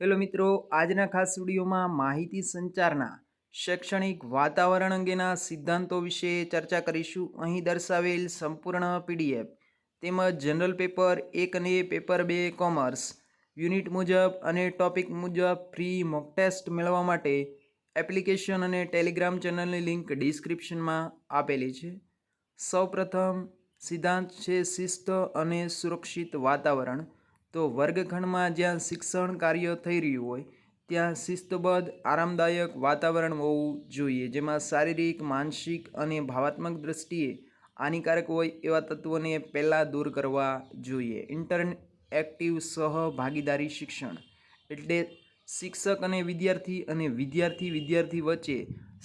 Hello મિત્રો, આજના ખાસ વિડીયોમાં માહિતી સંચારના શૈક્ષણિક વાતાવરણ અંગેના સિદ્ધાંતો વિશે ચર્ચા કરીશું. અહીં દર્શાવેલ સંપૂર્ણ પીડીએફ તેમજ જનરલ પેપર એક અને પેપર બે કોમર્સ યુનિટ મુજબ અને ટોપિક મુજબ ફ્રી મોક ટેસ્ટ મેળવવા માટે એપ્લિકેશન અને ટેલિગ્રામ ચેનલની લિંક ડિસ્ક્રિપ્શનમાં આપેલી છે. સૌપ્રથમ સિદ્ધાંત છે, શિસ્ત અને સુરક્ષિત વાતાવરણ. તો વર્ગખંડમાં જ્યાં શિક્ષણ કાર્ય થઈ રહ્યું હોય, ત્યાં શિસ્તબદ્ધ, આરામદાયક વાતાવરણ હોવું જોઈએ. જેમાં શારીરિક, માનસિક અને ભાવાત્મક દ્રષ્ટિએ હાનિકારક હોય એવા તત્વોને પહેલાં દૂર કરવા જોઈએ. ઇન્ટરએક્ટિવ સહભાગીદારી શિક્ષણ એટલે શિક્ષક અને વિદ્યાર્થી અને વિદ્યાર્થી વિદ્યાર્થી વચ્ચે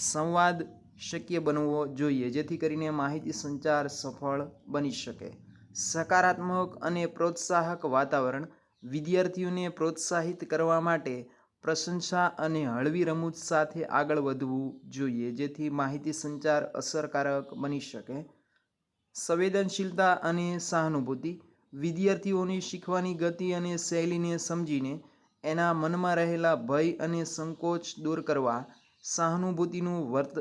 સંવાદ શક્ય બનવો જોઈએ, જેથી કરીને માહિતી સંચાર સફળ બની શકે. સકારાત્મક અને પ્રોત્સાહક વાતાવરણ વિદ્યાર્થીઓને પ્રોત્સાહિત કરવા માટે પ્રશંસા અને હળવી રમૂજ સાથે આગળ વધવું જોઈએ, જેથી માહિતી સંચાર અસરકારક બની શકે. સંવેદનશીલતા અને સહાનુભૂતિ વિદ્યાર્થીઓની શીખવાની ગતિ અને શૈલીને સમજીને એના મનમાં રહેલા ભય અને સંકોચ દૂર કરવા સહાનુભૂતિનું વર્ત,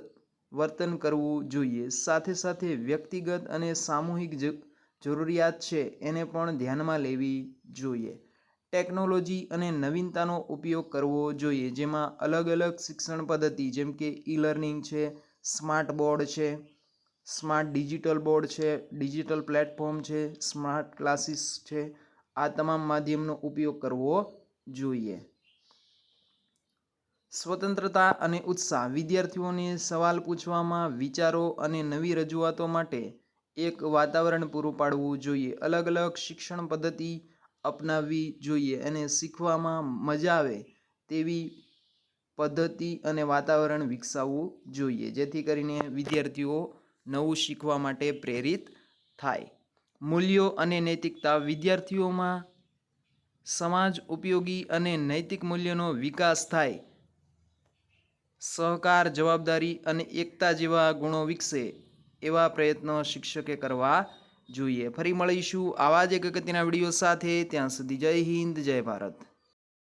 વર્તન કરવું જોઈએ. સાથે સાથે વ્યક્તિગત અને સામૂહિક જ જરૂરિયાત છે એને પણ ધ્યાનમાં લેવી જોઈએ. ટેકનોલોજી અને નવીનતાનો ઉપયોગ કરવો જોઈએ, જેમાં અલગ અલગ શિક્ષણ પદ્ધતિ જેમ કે ઈ લર્નિંગ છે, સ્માર્ટ બોર્ડ છે, સ્માર્ટ ડિજિટલ બોર્ડ છે, ડિજિટલ પ્લેટફોર્મ છે, સ્માર્ટ ક્લાસીસ છે, આ તમામ માધ્યમનો ઉપયોગ કરવો જોઈએ. સ્વતંત્રતા અને ઉત્સાહ. વિદ્યાર્થીઓને સવાલ પૂછવામાં વિચારો અને નવી રજૂઆતો માટે એક વાતાવરણ પૂરું પાડવું જોઈએ. અલગ અલગ શિક્ષણ પદ્ધતિ અપનાવવી જોઈએ અને શીખવામાં મજા આવે તેવી પદ્ધતિ અને વાતાવરણ વિકસાવવું જોઈએ, જેથી કરીને વિદ્યાર્થીઓ નવું શીખવા માટે પ્રેરિત થાય. મૂલ્યો અને નૈતિકતા વિદ્યાર્થીઓમાં સમાજ ઉપયોગી અને નૈતિક મૂલ્યોનો વિકાસ થાય. સહકાર, જવાબદારી અને એકતા જેવા ગુણો વિકસે. એવા પ્રયત્નો શિક્ષકે કરવા જોઈએ. ફરી મળીશું આવા જ એક અગત્યના વીડિયો સાથે. ત્યાં સુધી જય હિન્દ, જય ભારત.